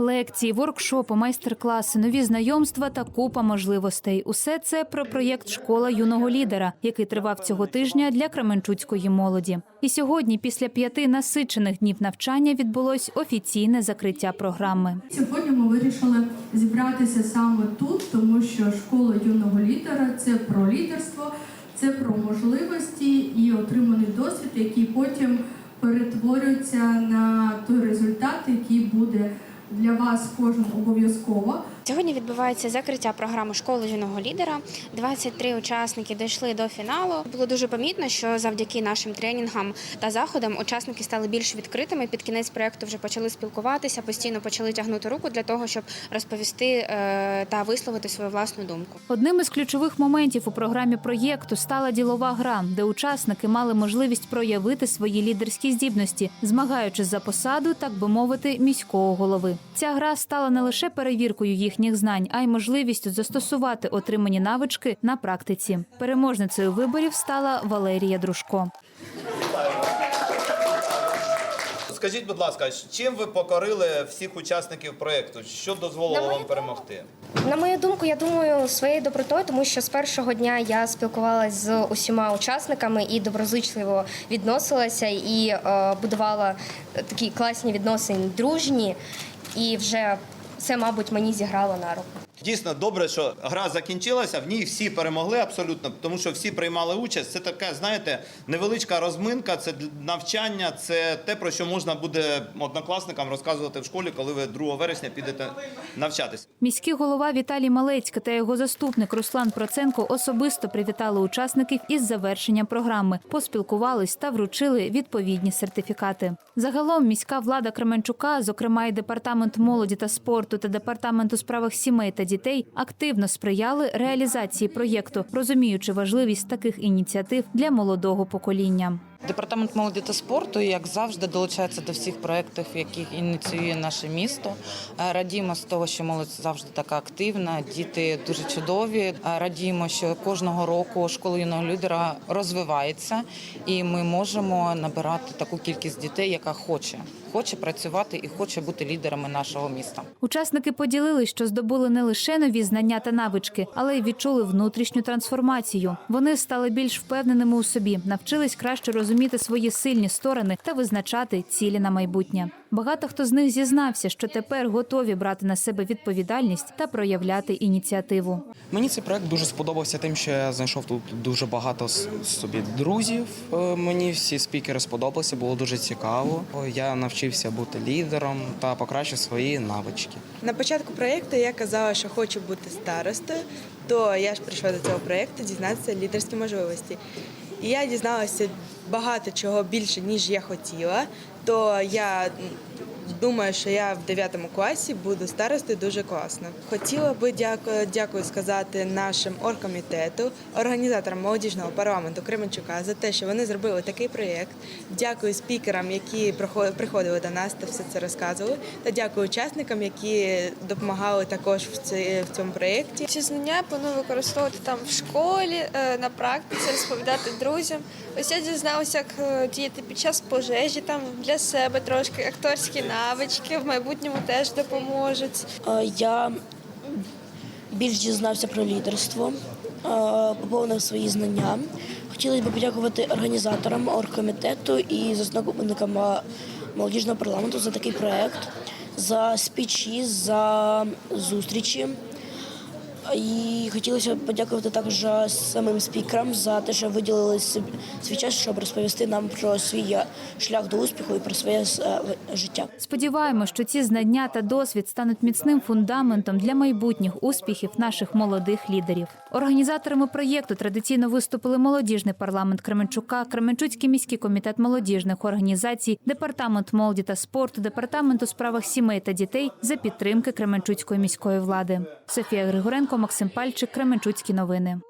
Лекції, воркшопи, майстер-класи, нові знайомства та купа можливостей. Усе це про проєкт Школа юного лідера, який тривав цього тижня для Кременчуцької молоді. І сьогодні, після п'яти насичених днів навчання, відбулось офіційне закриття програми. Сьогодні ми вирішили зібратися саме тут, тому що школа юного лідера це про лідерство, це про можливості і отриманий досвід, який потім перетворюється на той результат, який буде для вас кожен обов'язково. Сьогодні відбувається закриття програми школи юного лідера. 23 учасники дійшли до фіналу. Було дуже помітно, що завдяки нашим тренінгам та заходам учасники стали більш відкритими. Під кінець проекту вже почали спілкуватися, постійно почали тягнути руку для того, щоб розповісти е, та висловити свою власну думку. Одним із ключових моментів у програмі проєкту стала ділова гра, де учасники мали можливість проявити свої лідерські здібності, змагаючись за посаду, так би мовити, міського голови. Ця гра стала не лише перевіркою їхніх знань, а й можливістю застосувати отримані навички на практиці. Переможницею виборів стала Валерія Дружко. Скажіть, будь ласка, чим ви покорили всіх учасників проєкту? Що дозволило вам перемогти? На мою думку, я думаю, своєю добротою, тому що з першого дня я спілкувалася з усіма учасниками і доброзичливо відносилася і е, будувала такі класні відносини, дружні, і вже це, мабуть, мені зіграло на руку. Дійсно добре, що гра закінчилася. В ній всі перемогли абсолютно, тому що всі приймали участь. Це така, знаєте, невеличка розминка, це навчання, це те, про що можна буде однокласникам розказувати в школі, коли ви 2 вересня підете навчатись. Міський голова Віталій Малецька та його заступник Руслан Проценко особисто привітали учасників із завершенням програми, поспілкувались та вручили відповідні сертифікати. Загалом міська влада Кременчука, зокрема і департамент молоді та спорту та департамент у справах сімей та дітей, активно сприяли реалізації проєкту, розуміючи важливість таких ініціатив для молодого покоління. Департамент молоді та спорту, як завжди, долучається до всіх проєктів, яких ініціює наше місто. Е, Радіємо з того, що молодь завжди така активна, діти дуже чудові. Е, Радіємо, що кожного року школа юного лідера розвивається, і ми можемо набирати таку кількість дітей, яка хоче, хоче працювати і хоче бути лідерами нашого міста. Учасники поділились, що здобули не лише нові знання та навички, але й відчули внутрішню трансформацію. Вони стали більш впевненими у собі, навчились краще розуміти свої сильні сторони та визначати цілі на майбутнє. Багато хто з них зізнався, що тепер готові брати на себе відповідальність та проявляти ініціативу. Мені цей проект дуже сподобався тим, що я знайшов тут дуже багато собі друзів. Е, Мені всі спікери сподобалися, було дуже цікаво. Я навчився бути лідером та покращив свої навички. На початку проєкту я казала, що хочу бути старостою, то я ж прийшла до цього проєкту дізнатися лідерські можливості. І я дізналася багато чого більше, ніж я хотіла. То я думаю, що я в 9 класі буду старостою дуже класно. Хотіла би дякую, дякую сказати нашим оргкомітету, організаторам молодіжного парламенту Кременчука за те, що вони зробили такий проєкт. Дякую спікерам, які приходили до нас та все це розказували. Та дякую учасникам, які допомагали також в цьому проєкті. Ці знання я планую використовувати там в школі, е, на практиці, розповідати друзям. Ось я дізналася, як е, діяти під час пожежі, там для себе трошки акторські навички в майбутньому теж допоможуть. Е, Я більш дізнався про лідерство, е, поповнив свої знання. Хотілося б подякувати організаторам оргкомітету і засновникам молодіжного парламенту за такий проект, за спічі, за зустрічі. І хотілося подякувати також самим спікерам за те, що виділили свій час, щоб розповісти нам про свій е, шлях до успіху і про своє е, життя. Сподіваємось, що ці знання та досвід стануть міцним фундаментом для майбутніх успіхів наших молодих лідерів. Організаторами проєкту традиційно виступили молодіжний парламент Кременчука, Кременчуцький міський комітет молодіжних організацій, департамент молоді та спорту, департамент у справах сімей та дітей за підтримки Кременчуцької міської влади. Софія Григоренко, Максим Пальчик, Кременчуцькі новини.